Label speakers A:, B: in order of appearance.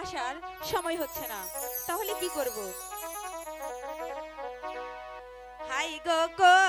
A: আসার সময় হচ্ছে না। তাহলে কি করব? হাই গো গো